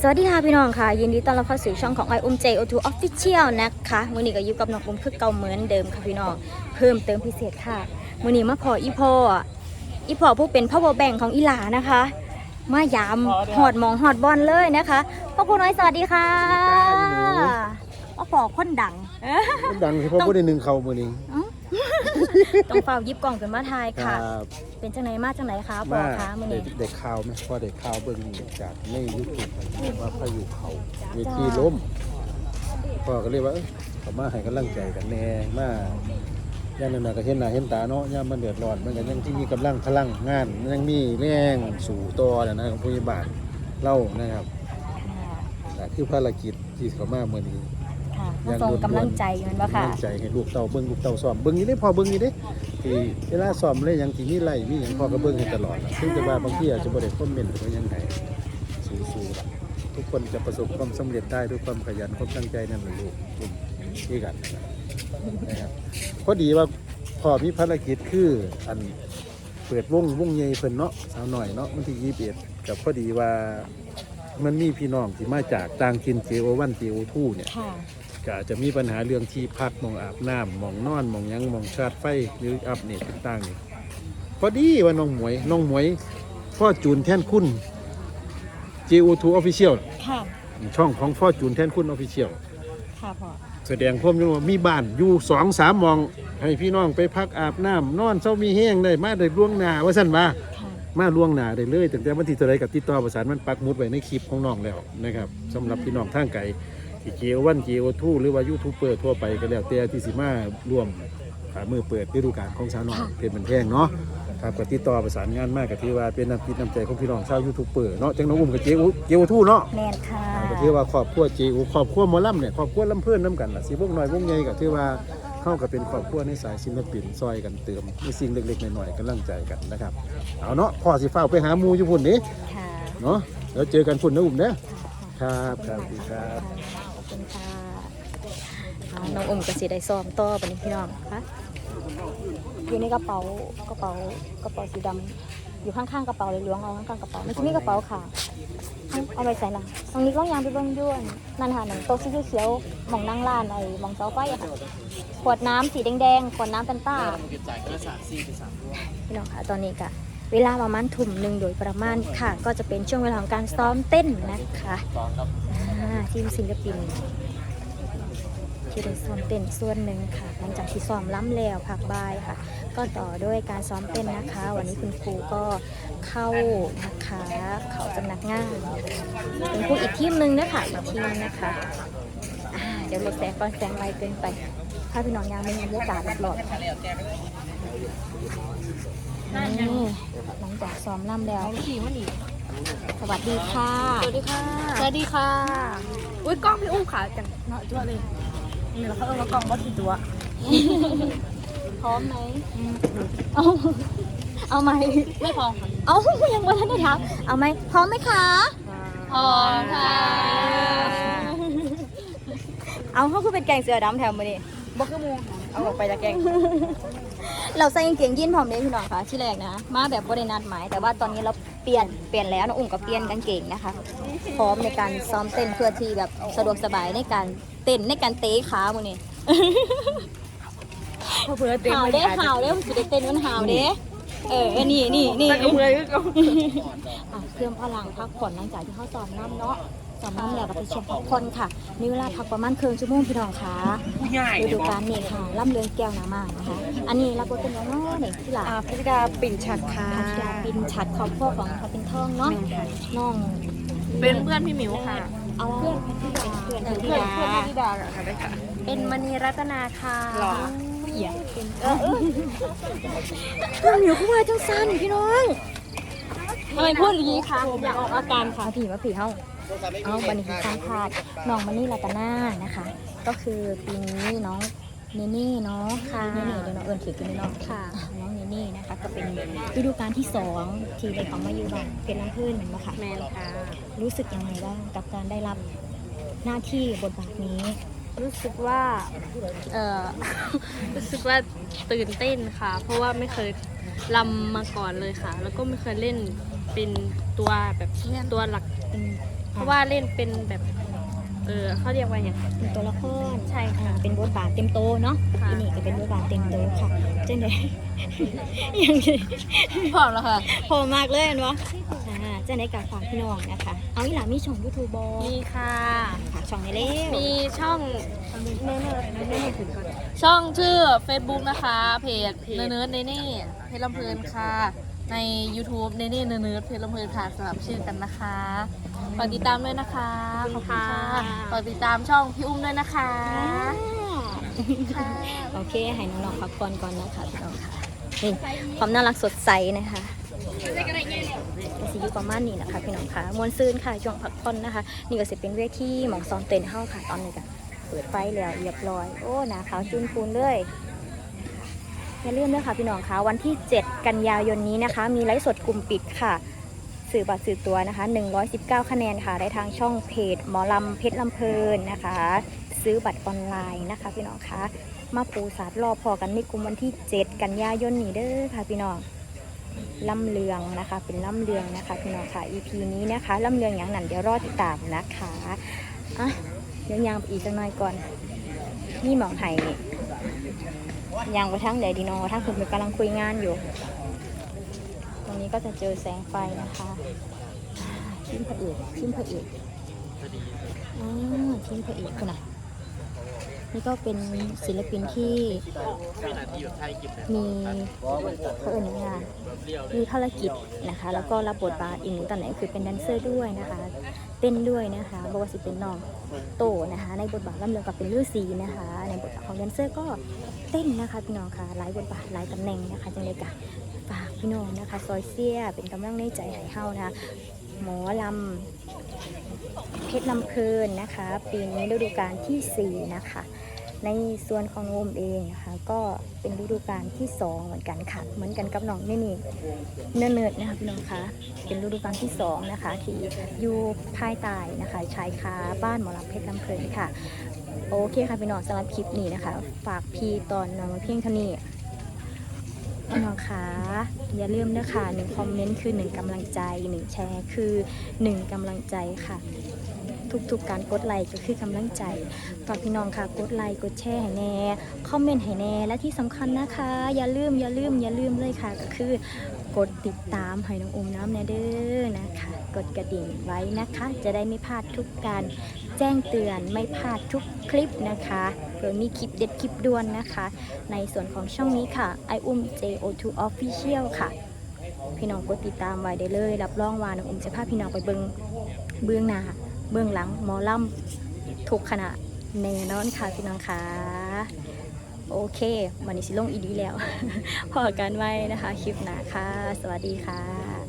สวัสดีค่ะพี่น้องค่ะ ยินดีต้อนรับเข้าสู่ช่องของไออุ้มเจโอทูออฟฟิเชียลนะคะมือนี้ก็อยู่กับน้องอุ้มคือเก่าเหมือนเดิมค่ะพี่น้องเพิ่มเติมพิเศษค่ะมือนี้มาพออีพ่ออีพ่อผู้เป็นพ่อโบแบ่งของอีหลานะคะ มายามหอดหมองหอดบอลเลยนะคะพ่อครูน้อยสวัสดีค่ะมาพอคนดังเอ้อดังเฉพาะผู้ใดหนึ่งเขามือนี้ ต้องเฝ้ายิบกล่องขึ้นมาทายคค่ะ รับเป็นจังไหนมาจังไหนคะพ่อมาคะมือได้นี้ได้ข่าวไหมพอได้ข่าวเบิ่งจากในยูทูบว่าพายุเขาเวทีล้มพ่อก็เรียกว่าเอ้ยเขามาให้กำลังใจกันแน่มาย่านนั้นนะก็เห็นหน้าเห็นตาเนาะย่ามมันเดือดร้อนมันก็ยังที่มีกำลังพลังงานมันยังมีแรงสู่ต่อนะของพยาบาลเล่านะครับ แต่คือภารกิจที่เขามาเมื่อนี้ ค่ะมาส่งกำลังใจมันว่าค่ะกำลังใจให้ลูกเต่าเบิ้งลูกเต่าซ้อมเบิ้งนี้ได้พอเบิ้งนี้ได้ที่เวลาซ้อมเลยยังที่มีไล่มีอย่างพอก็เบิ้งให้ตลอดล่ะซึ่งจะว่าบางทีอาจจะบ่ได้คอมเมนต์หรือว่ายังไงสู้ๆล่ะทุกคนจะประสบความสำเร็จได้ด้วยความขยันความตั้งใจนั่นแหละลูกกลุ่มที่กันนะครับพอดีว่าพอมีภารกิจคืออันเปิดวงวงใหญ่เพิ่นเนาะสาวหน่อยเนาะมันที่ยี่สิบเอ็ดกับพอดีว่ามันมีพี่น้องที่มาจากต่างถิ่นเจโอวันเจโอทูเนี่ยค่ะ ก็อาจจะมีปัญหาเรื่องที่พักหมองอาบน้ำหมองนอนหมองหยังหมองชาร์จไฟหรืออัพเน็ตต่างๆนี่พอดีว่าน้องหมวยน้องหมวยพ่อจูนแท่นคุณ GO2 Official ค่ะ ช่องของพ่อจูนแท่นคุณ Official ค่ะพ่อแสดงพร้อมอยู่ว่ามีบ้านอยู่สองสามหมอง ให้พี่น้องไปพักอาบน้ำนอนเช้ามีแห้งได้มาได้ล่วงหน้าว่าสั่นว่าค่ะมาล่วงหน้าได้เลยตั้งแต่วันที่เท่าไรกับติดต่อประสานมันปักหมุดไว้ในคลิปของน้องแล้วนะครับสำหรับพี่น้องทางไกล ที่เจวันเจโอทูหรือว่ายูทูบเบอร์ทั่วไปก็แล้วแต่ที่สิมาร่วมอ่ามือเปิดฤดูกาลของสาวน้อยเป็นบันแพงเนาะครับก็ติดต่อประสานงานมากก็ถือว่าเป็นน้ำจิตน้ำใจของพี่น้องชาวยูทูบเบอร์เนาะจังน้องอุ้มกับเจโอเจโอทูเนาะแมนค่ะก็ถือว่าครอบครัวเจโอครอบครัวหมอลำเนี่ยครอบครัวลำเพื่อนน้ำกันล่ะสิพวกน้อยวงใหญ่ก็ถือว่าเข้ากับเป็นครอบครัวในสายศิลปินซอยกันเติมมีสิ่งเล็กๆน้อยๆกำลังใจกันนะครับเอาเนาะพ่อสิเฝ้าไปหาหมูอยู่พุ่นนี้ค่ะเนาะแล้วเจอกันพุ่นนะอุ้มเด้อครับครับสวัสดีครับ ขอบคุณค่ะเอา น้องอมกับสีได้ซ้อมต่อไปนี่พี่น้องคะอยู่ในกระเป๋ากระเป๋ากระเป๋าสีดำอยู่ข้างๆกระเป๋าเลยล้วงเอาข้างๆกระเป๋าไม่ใช่มีกระเป๋าค่ะเอาเอาไปใส่ละตรงนี้ก็ยางไปเบิ้งย้วนนั่นค่ะหนังโต๊ะสีเขียวหมองนั่งร้านไอ้หมองเสาไฟอะค่ะขวดน้ำสีแดงๆขวดน้ำเป็นต้าพี่น้องค่ะตอนนี้ก็เวลาประมาณทุ่มหนึ่งโดยประมาณค่ะ ก็จะเป็นช่วงเวลาของการซ้อมเต้นนะคะทีมศิลปิน ที่ได้ซ้อมเต้นส่วนหนึ่งค่ะ หลังจากที่ซ้อมล้ำแล้วพักบ่ายค่ะ ก็ต่อด้วยการซ้อมเต้นนะคะ วันนี้คุณครูก็เข้านะคะเขาสำนักงานเป็นครูอีกทีมหนึ่งนะคะอีกทีมนะคะอ่าเดี๋ยวลดแสงก่อนแสงไวเกินไปถ้าพี่น้องอยากมีบรรยากาศรอบๆนี่หลังจากซ้อมล่ำแล้วขี่มันดีสวัสดีค่ะ สวัสดีค่ะ สวัสดีค่ะ อุ้ยกล้องพี่อุ้มขาจังเนาะจั่วเลย นี่เราเขาเออมากล้องวัดกี่ตัวพร้อมไหมเอาเอาไหมไม่พอค่ะเอายังไม่ทันได้ถามเอาไหมพร้อมไหมคะพอค่ะ เอาเขาคือเป็นแกงเสือดำแถวมือนี่บอกคือมูเอาออกไปจากแกง เราใส่กางเกงยีนพร้อมเลยพี่น้องค่ะที่แรกนะ มาแบบบรินัดหมาย แต่ว่าตอนนี้เราเปลี่ยนเปลี่ยนแล้วน้องอุ่มก็เปลี่ยนกางเกงนะคะ พร้อมในการซ้อมเต้นเพื่อที่แบบสะดวกสบายในการ เต้นในการเตะขามือนี่พอเพื่อเต็มหาวเด้หาวเด้มันสิได้เต้นมันหาวเด้เออ นี่นี่นี่ แต่ก็เมื่อยก็อะเตรียมพลังพักผ่อนหลังจากที่เขาซ้อมน้ำเนาะซ้อมน้ำแล้วก็ไปชมพักผ่อนค่ะ มีเวลาพักประมาณครึ่งชั่วโมงพี่น้องค่ะง่ายฤดูกาลนี้ค่ะล่ำเรืองแก้วหนามากนะคะ อันนี้รับบทเป็นน้องน้อนี่ที่หลาอ่าพิธิดาปิ่นฉัดค่ะอาธิดาปินฉัดครอบครัวของพระเป็นทองเนาะน้องเป็นเพื่อนพี่หมิวค่ะ เอเพื่อนเป็นเพื่อนพื่อนธิเพื่อนดาพิธิดาค่ะได้ค่ะเป็นมณีรัตนาค่ะหรอเหี้ยเป็นเออเพื่อนหมิวเข้นมาจังสันพี่น้องทำไมพูดอย่างนี้คะอยากออกอาการค่ะผีมาผีเฮ้าเอาบันนี้การพาดน้องมณีรัตนานะคะ ก็คือปีนี้น้อง เนนี่เนาะค่ะเนนี่เดี๋ยวน้องเอิญถือกินน้องค่ะ น้องเนนี่นะคะก็เป็นฤดูกาลที่สองที่ได้ของมาอยู่บ้านเป็นลำพื้นเหมือนกันค่ะแมนค่ะ รู้สึกยังไงบ้างกับการได้รับหน้าที่บทบาทนี้ รู้สึกว่าเอ่อรู้สึกว่าตื่นเต้นค่ะ เพราะว่าไม่เคยลำมาก่อนเลยค่ะ แล้วก็ไม่เคยเล่นเป็นตัวแบบตัวหลักเป็นเพราะว่าเล่นเป็นแบบ เออเขาเรียกว่าอย่างเป็นตัวละครใช่ค่ะอ่าเป็นบทบาทเต็มโตเนาะค่ะอีนี่ก็เป็นบทบาทเต็มโตค่ะเจ๊เดยังไงพร้อมแล้วค่ะพอมากเลยเห็นวะอ่าเจ๊เดกับฝากพี่น้องนะคะ เอาอีหล่ะมีช่องยูทูบบอมีค่ะฝาก ช่องในเร็วมีช่องเนื้อเนื้อเนื้อถึงก่อนช่องชื่อ Facebook นะคะ เพจเนื้อเนื้อเนเน่เพจลำเพลินค่ะ ใน YouTube เนเน่เนื้อเนื้อเพจลำเพลินค่ะสำหรับชื่อกันนะคะฝากติดตามด้วยนะคะขอบคุณค่ะฝากติดตามช่องพี่อุ้มด้วยนะคะค่ะโอเค ให้น้องๆพักผ่อนก่อนนะคะพี่น้องค่ะนี่ความน่ารักสดใสนะคะก็สิ อยู่ประมาณนี้นะคะพี่น้องค่ะมวนซื่นค่ะช่วงพักผ่อนนะคะ นี่ก็สิเป็นเวทีหมองซอมเต้นเฮาค่ะตอนนี้ก็เปิดไฟแล้วเรียบร้อย โอ้หนาขาวจุนปูนเลยอย่าลืมนะคะพี่น้องคะวันที่ 7 กันยายนนี้นะคะ มีไลฟ์สดกลุ่มปิดค่ะ สื่อบัตรสื่อตัวนะคะ 119 คะแนนค่ะ ได้ทางช่องเพจหมอลำเพชรลำเพลินนะคะ ซื้อบัตรออนไลน์นะคะ พี่น้องคะมาปูสาดรอพอกันในกลุ่มวันที่ 7 กันยายนนี้เด้อค่ะพี่น้อง ล่ำเลืองนะคะ เป็นล่ำเลืองนะคะพี่น้องค่ะ EP นี้นะคะล่ำเลืองอย่างนั้นเดี๋ยวรอติดตามนะคะอะเดี๋ยวยางไปอีกจังหน่อยก่อนนี่หมองไห่ยังไปทั้งเดดีโนทั้งคุณกำลังคุยงานอยู่ ตรงนี้ก็จะเจอแสงไฟนะคะชิมพระเอกชิมพระเอกอ่าชิมพระเอกคุณนะ นี่ก็เป็นศิลปินที่มีเขาเอ่ยงานมีภารกิจนะคะ แล้วก็รับบทบาทอีกหนึ่งตำแหน่งคือเป็นแดนเซอร์ด้วยนะคะ เต้นด้วยนะคะบอกว่าสิเป็นน้องโตนะคะ ในบทบาทลำเลืองกับเป็นฤาษีนะคะ ในบทบาทของแดนเซอร์ก็เต้นนะคะพี่น้องค่ะหลายบทบาทหลายตำแหน่งนะคะจังเลยกะฝากพี่น้องนะคะซอยเสียเป็นกำลังในใจให้เฮานะคะ หมอลำเพชรลำเพลินนะคะ ปีนี้ฤดูกาลที่ 4 นะคะ ในส่วนของโอมเองนะคะ ก็เป็นฤดูกาลที่ 2 เหมือนกันค่ะ เหมือนกันกับน้องนี่นี่เนิร์ดนะคะพี่น้องคะเป็นฤดูกาลที่ 2 นะคะ ที่อยู่ภายใต้นะคะชายคาบ้านหมอลำเพชรลำเพลินค่ะ โอเคค่ะพี่น้องสำหรับคลิปนี้นะคะ ฝากพี่ตอนน้องเพียงเท่านี้ พี่น้องคะอย่าลืมนะคะหนึ่งคอมเมนต์คือหนึ่งกำลังใจหนึ่งแชร์คือหนึ่งกำลังใจค่ะ ทุกๆการกดไลค์ก็คือกำลังใจฝากพี่น้องค่ะกดไลค์กดแชร์ให้แน่คอมเมนต์ให้แน่และที่สำคัญนะคะ อย่าลืมอย่าลืมอย่าลืมเลยค่ะ ก็คือ กดติดตามให้น้องอุ้มน้ำแนเด้อนะคะ กดกระดิ่งไว้นะคะ จะได้ไม่พลาดทุกการแจ้งเตือนไม่พลาดทุกคลิปนะคะเผื่อมีคลิปเด็ดคลิปด่วนนะคะ ในส่วนของช่องนี้ค่ะ i อุ้ม JO2 Official ค่ะ พี่น้องกดติดตามไว้ได้เลย รับรองว่าน้องอุ้มจะพาพี่น้องไปเบิงเบื้องหน้าเบื้องหลังหมอลำทุกขณะแน่นอนค่ะพี่น้องค่ะ โอเควันนี้สิลงอีดีแล้ว พอกันไว้นะคะ คลิปหน้าค่ะ สวัสดีค่ะ